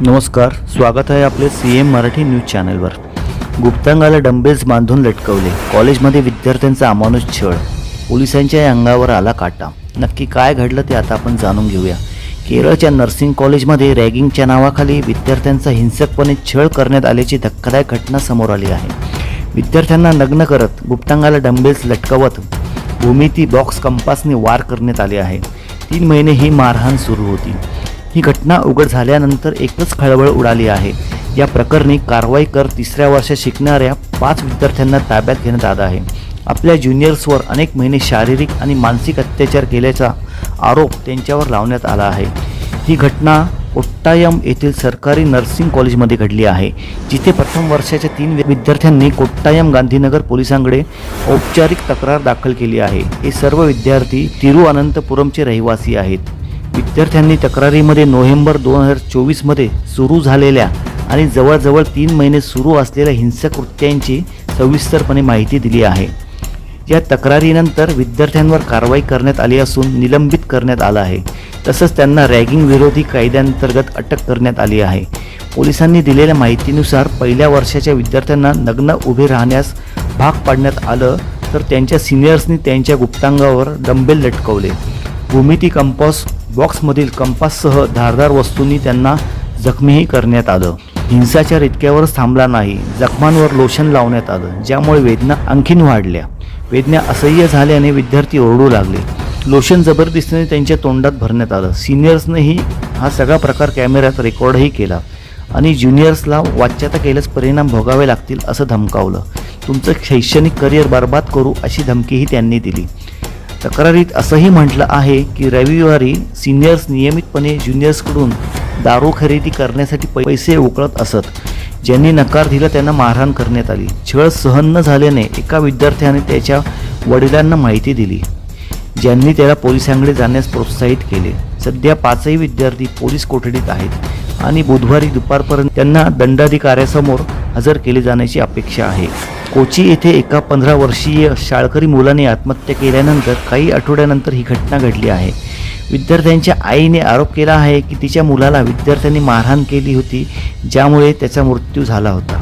नमस्कार स्वागत आहे आपले सी एम मराठी न्यूज चॅनलवर. गुप्तांगाला डंबेल्स बांधून लटकवले कॉलेजमध्ये विद्यार्थ्यांचा अमानुष छळ पोलिसांच्या अंगावर आला काटा. नक्की काय घडलं ते आता आपण जाणून घेऊया. केरळच्या नर्सिंग कॉलेजमध्ये रॅगिंगच्या नावाखाली विद्यार्थ्यांचा हिंसकपणे छळ करण्यात आल्याची धक्कादायक घटना समोर आली आहे. विद्यार्थ्यांना नग्न करत गुप्तांगाला डंबेल्स लटकवत भूमिती बॉक्स कंपासने वार करण्यात आले आहे. तीन महिने ही मारहाण सुरू होती. ही घटना उघड झाल्यानंतर एकच खळबळ उडाली आहे. या प्रकरणी कारवाई कर तिसऱ्या वर्षात शिकणाऱ्या पाच विद्यार्थ्यांना ताब्यात घेण्यात आला आहे. आपल्या ज्युनियर्सवर अनेक महिने शारीरिक आणि मानसिक अत्याचार केल्याचा आरोप त्यांच्यावर लावण्यात आला आहे. ही घटना कोट्टायम येथील सरकारी नर्सिंग कॉलेजमध्ये घडली आहे जिथे प्रथम वर्षाच्या तीन विद्यार्थ्यांनी कोट्टायम गांधीनगर पोलिसांकडे औपचारिक तक्रार दाखल केली आहे. हे सर्व विद्यार्थी तिरुअनंतपुरमचे रहिवासी आहेत. विद्यार्थ्यांनी तक्रारीमध्ये नोव्हेंबर दोन हजार चोवीसमध्ये सुरू झालेल्या आणि जवळजवळ तीन महिने सुरू असलेल्या हिंसक कृत्यांची सविस्तरपणे माहिती दिली आहे. या तक्रारीनंतर विद्यार्थ्यांवर कारवाई करण्यात आली असून निलंबित करण्यात आलं आहे. तसंच त्यांना रॅगिंग विरोधी कायद्यांतर्गत अटक करण्यात आली आहे. पोलिसांनी दिलेल्या माहितीनुसार पहिल्या वर्षाच्या विद्यार्थ्यांना नग्न उभे राहण्यास भाग पाडण्यात आलं तर त्यांच्या सिनियर्सनी त्यांच्या गुप्तांगावर डंबेल लटकवले. भूमिती कंपास बॉक्समधील कंपाससह धारदार वस्तूंनी त्यांना जखमीही करण्यात आलं. हिंसाचार इतक्यावरच थांबला नाही. जखमांवर लोशन लावण्यात आलं ज्यामुळे वेदना आणखीन वाढल्या. वेदना असह्य झाल्याने विद्यार्थी ओरडू लागले. लोशन जबरदस्तीने त्यांच्या तोंडात भरण्यात आलं. सिनियर्सनेही हा सगळा प्रकार कॅमेऱ्यात रेकॉर्डही केला आणि ज्युनियर्सला वाच्यता केल्यास परिणाम भोगावे लागतील असं धमकावलं. तुमचं शैक्षणिक करिअर बर्बाद करू अशी धमकीही त्यांनी दिली. तक्रारीत असंही म्हटलं आहे की रविवारी सिनियर्स नियमितपणे ज्युनियर्सकडून दारू खरेदी करण्यासाठी पैसे उकळत असत. ज्यांनी नकार दिला त्यांना मारहाण करण्यात आली. छळ सहन न झाल्याने एका विद्यार्थ्याने त्याच्या वडिलांना माहिती दिली. ज्यांनी त्याला पोलिसांकडे जाण्यास प्रोत्साहित केले. सध्या पाचही विद्यार्थी पोलीस कोठडीत आहेत आणि बुधवारी दुपारपर्यंत त्यांना दंडाधिकाऱ्यासमोर हजर केले जाण्याची अपेक्षा आहे. कोची येथे एका पंधरा वर्षीय शाळकरी मुलाने आत्महत्या केल्यानंतर काही आठवड्यानंतर ही घटना घडली आहे. विद्यार्थ्यांच्या आईने आरोप केला आहे की तिच्या मुलाला विद्यार्थ्यांनी मारहाण केली होती ज्यामुळे त्याचा मृत्यू झाला होता.